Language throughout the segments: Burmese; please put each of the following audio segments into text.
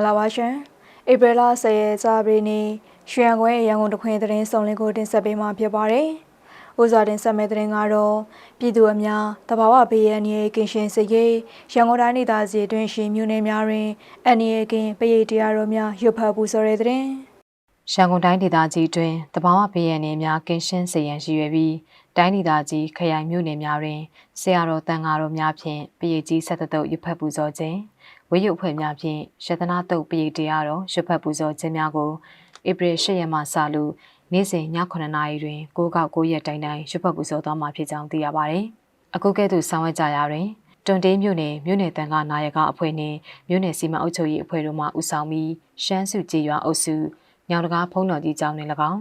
္ဂလာပါရှင်ဧပြီလ10ရက်ကြာပြည်နေ့ရွှေရန်ကွဲရန်ကုန်တခွင်သတင်းစုံလင်ကိုတင်ဆက်ပေးမှာဖြစ်ပါတယ်။ဥစွာတင်ဆက်မဲ့သတင်းကတော့ပြည်သူအများတဘာဝဘေးရန်ရဲ့ကင်ရှင်စရိတ်ရန်ကုန်တိုင်းဒေသကြီးအတွင်းရှိမြို့နယ်များတွင်အန်ရီကင်ပရိတ်တရားတော်များရွတ်ဖတ်ပူဆိုတဲ့သတင်းရန်ကုန်တိုင်းဒေသကြီးတွင်တဘာဝဘေးရန်နယ်များကင်းရှင်းစေရန်ရည်ရွယ်ပြီးတိုင်းဒေသကြီးခရိုင်မြို့နယ်များတွင်ဆရာတော်တန်ဃာတော်များဖြင့်ပရိတ်ကြီးဆက်သက်တုပ်ရွတ်ဖတ်ပူဇော်ခြင်း ဝိယုအဖွဲ့များဖြင့်ယတနာတုပ်ပရိတ်တရားတော်ရွတ်ဖတ်ပူဇော်ခြင်းများကိုဧပြီ၈ရက်မှစလို့နေ့စဉ်ည9:00နာရီတွင်9ကောက်9ရက်တိုင်တိုင်ရွတ်ဖတ်ပူဇော်သွားမှာဖြစ်ကြောင်းသိရပါသည်။အခုကဲ့သို့ဆောင်ရွက်ကြရာတွင်တွန်တေးမြို့နယ်မြို့နယ်တန်ခါနာယကအဖွဲ့နှင့်မြို့နယ်စီမံအုပ်ချုပ်ရေးအဖွဲ့တို့မှဦးဆောင်ပြီးရှမ်းစုကြည်ရွာအုပ်စုညောင်တကားဖုံးတော်ကြီးကျောင်းတွင်၎င်း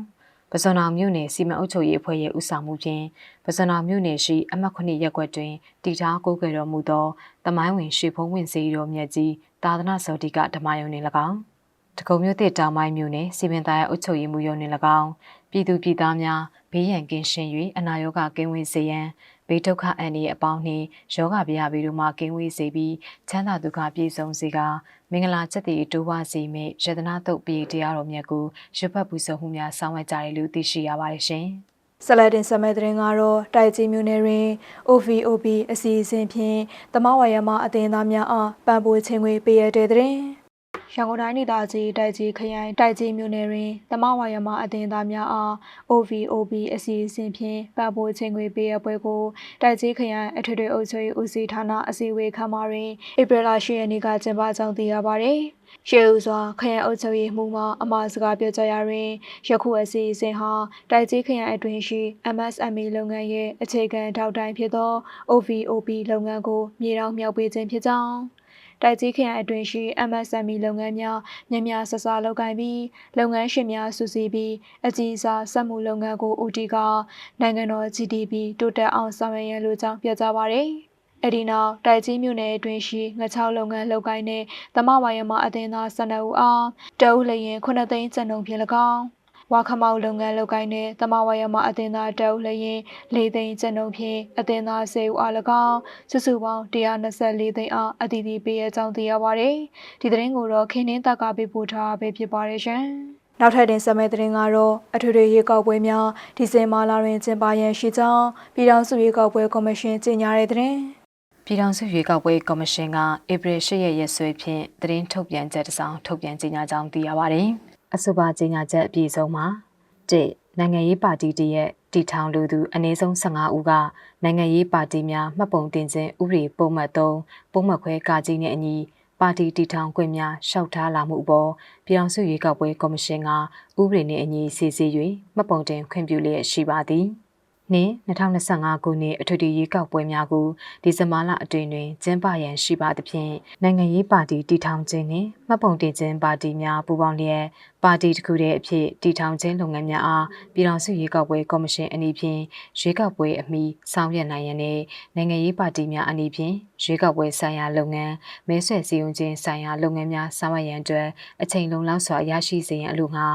ပဇွန်တော်မြို့နယ်စီမံအုပ်ချုပ်ရေးအဖွဲ့ရဲ့ဦးဆောင်မှုဖြင့်ပဇွန်တော်မြို့နယ်ရှိအမှတ်9ရပ်ကွက်တွင်တည်ထားကိုးကွယ်တော်မူသောတမိုင်းဝင်ရွှေဖုံးဝင်စီတော်မြတ်ကြီးသာသနာစောတိကဓမ္မယုံတွင်၎င်းတကုံမြို့တစ်တောင်ပိုင်းမြို့နယ်စီမံသားရဲ့အုပ်ချုပ်ရေးမှုရုံးတွင်၎င်းပြည်သူပြည်သားများဘေးရန်ကင်းရှင်း၍အနာရောဂါကင်းဝေးစေရန် ဘေးဒုက္ခအန္တရာယ်အပေါင်းနှင့်ယောဂဗျာဘေးတို့မှကင်းဝေးစေပြီးချမ်းသာဒုက္ခပြည့်စုံစေကာမင်္ဂလာချက်တည်တိုးဝစေမိယတနာတုတ်ပြေတရားတော်မြတ်ကိုရွတ်ဖတ်ပူဇော်မှုများဆောင်ရွက်ကြတယ်လို့သိရှိရပါတယ်ရှင်။ဆက်လက်တင်ဆက်မဲ့သတင်းကတော့တိုက်ကြီးမြို့နယ်တွင် OVOB အစီအစဉ်ဖြင့်တမဝါယမအသင်းသားများအားပံ့ပိုးခြင်းငွေပေးရတဲ့သတင်း ရန်ကုန်တိုင်းဒေသကြီးတိုက်ကြီးခရိုင်တိုက်ကြီးမြို့နယ်တွင်တမဝါယမအသင်းသားများအား OVOB အစီအစဉ်ဖြင့်ပံ့ပိုးခြင်းငွေပေးရပွဲကိုတိုက်ကြီးခရိုင်အထွေထွေအုပ်ချုပ်ရေးဦးစီးဌာနအစည်းအဝေးခန်းမတွင်ဧပြီလ10ရက်နေ့ကကျင်းပကြောင်းသိရပါသည်ရှေးဦးစွာခရိုင်အုပ်ချုပ်ရေးမှူးမှအမှားစကားပြောကြားရာတွင်ယခုအစီအစဉ်ဟာတိုက်ကြီးခရိုင်အတွင်းရှိ MSME လုပ်ငန်းရဲ့အခြေခံထောက်တိုင်းဖြစ်သော OVOP လုပ်ငန်းကိုမြေတောင်မြောက်ပေးခြင်းဖြစ်ကြောင်း တိုက်ကြီးခရိုင်အတွင်းရှိ MSME လုပ်ငန်းများညံ့များဆဆလုပ်ကိုင်ပြီးလုပ်ငန်းရှင်များစုစည်းပြီးအကြီးစားစက်မှုလုပ်ငန်းကိုဦးတည်ကနိုင်ငံတော် GDP တိုးတက်အောင်ဆောင်ရွက်ရန်လိုကြောင်းပြောကြားပါရယ်အဲ့ဒီနောက်တိုက်ကြီးမြို့နယ်အတွင်းရှိငချောက်လုပ်ငန်းလုပ်ကိုင်းတဲ့သမဝါယမအသင်းသား12ဦးအားတအုပ်လျင်9သိန်းကျပ်နှုန်းဖြင့်၎င်း ဝါခမောက်လုပ်ငန်းလုပ်ကိုင်းတဲ့သမဝါယမအသင်းသားတအုပ်လျင်4သိန်းကျပ်နှုန်းဖြင့်အသင်းသား10ဦးအား၎င်းစုစုပေါင်း124သိန်းအားအတီးတီးပေးရကြောင်းသိရပါတယ်ဒီသတင်းကိုတော့ခင်းနှင်းတက်ကပေးပို့ထားပဲဖြစ်ပါတယ်ရှင်နောက်ထပ်တင်ဆက်မယ့်သတင်းကတော့အထွေထွေရေကောက်ပွဲများဒီဇင်ဘာလတွင်ကျင်းပရန်ရှိကြောင်းပြည်ထောင်စုရေကောက်ပွဲကော်မရှင်ကြေညာတဲ့သတင်းပြည်ထောင်စုရွေးကောက်ပွဲကော်မရှင်ကဧပြီ၈ရက်ရက်စွဲဖြင့်သတင်းထုတ်ပြန်ချက်တစ်စောင်ထုတ်ပြန်ကြေညာကြောင်းသိရပါတယ်။ အဆိုပါကြေညာချက်အပြည့်စုံမှာ၁နိုင်ငံရေးပါတီတည်းရဲ့တည်ထောင်လူသူအနည်းဆုံး15ဦးကနိုင်ငံရေးပါတီများမှတ်ပုံတင်ခြင်းဥပဒေပုံမှန်3ပုံမှန်ခွဲကာကြီးနဲ့အညီပါတီတည်ထောင်ခွင့်များရှောက်ထားလာမှုအပေါ်ပြည်ထောင်စုရွေးကောက်ပွဲကော်မရှင်ကဥပဒေနှင့်အညီစီစစ်၍မှတ်ပုံတင်ခွင့်ပြုလျက်ရှိပါသည်။ နှင့်2025ခုနှစ်အထွေထွေရွေးကောက်ပွဲများကိုဒီဇင်ဘာလအတွင်းတွင်ကျင်းပရန်ရှိပါသဖြင့်နိုင်ငံရေးပါတီတည်ထောင်ခြင်းနှင့်မှတ်ပုံတင်ခြင်းပါတီများပူးပေါင်းလျက်ပါတီတစ်ခုတည်းအဖြစ်တည်ထောင်ခြင်းလုပ်ငန်းများအားပြည်ထောင်စုရွေးကောက်ပွဲကော်မရှင်အနေဖြင့်ရွေးကောက်ပွဲအမီဆောင်ရွက်နိုင်ရန်နှင့်နိုင်ငံရေးပါတီများအနေဖြင့်ရွေးကောက်ပွဲဆိုင်ရာလုပ်ငန်းမဲဆွယ်စည်းရုံးခြင်းဆိုင်ရာလုပ်ငန်းများဆောင်ရွက်ရန်အတွက်အချိန်လုံလောက်စွာရရှိစေရန်အလို့ငှာ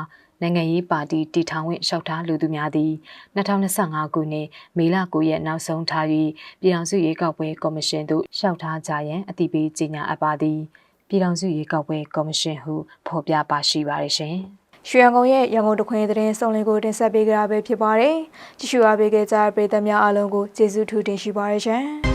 နိုင်ငံရေးပါတီတည်ထောင်ဝင်လျှောက်ထားလူသူများသည်2025ခုနှစ်မေလ9ရက်နောက်ဆုံးထား၍ပြည်ထောင်စုရွေးကောက်ပွဲကော်မရှင်သို့လျှောက်ထားကြရန်အတည်ပြုကြေညာအပ်ပါသည်ပြည်ထောင်စုရွေးကောက်ပွဲကော်မရှင်ဟုဖော်ပြပါရှိပါရရှင်။ရွှေရန်ကုန်ရဲ့ရန်ကုန်တခွင်သတင်းစုံလင်ကိုတင်ဆက်ပေးကြတာပဲဖြစ်ပါတယ်။ကြည့်ရှုအားပေးကြတဲ့ပရိသတ်များအားလုံးကိုကျေးဇူးထူးတင်ရှိပါရရှင်။